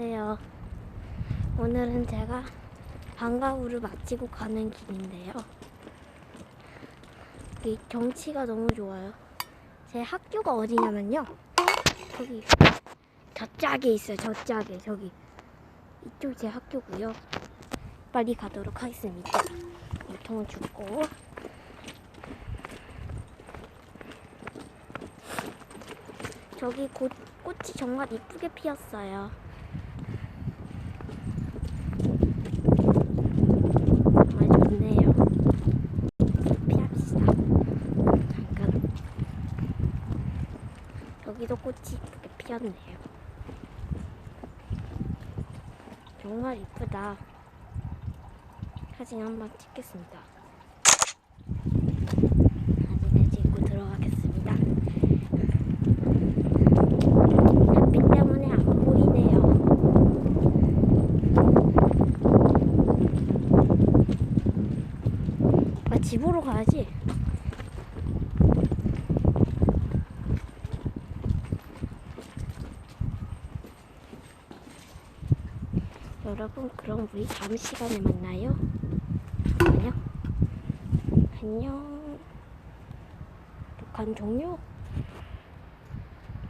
안녕하세요. 오늘은 제가 방과후를 마치고 가는 길인데요. 이 경치가 너무 좋아요. 제 학교가 어디냐면요. 저기 저짝에 있어요. 저짝에 저기 이쪽 제 학교고요. 빨리 가도록 하겠습니다. 물통을 줍고 저기 꽃, 꽃이 정말 이쁘게 피었어요. 정말 좋네요. 피합시다. 잠깐. 여기도 꽃이 이쁘게 피었네요. 정말 이쁘다. 사진 한번 찍겠습니다. 사진을 찍고 들어가겠습니다. 햇빛 때문에 안 보이네요. 아, 집으로 가야지. 여러분, 그럼 우리 다음 시간에 만나요. 잠깐만요. 안녕. 녹화 종료.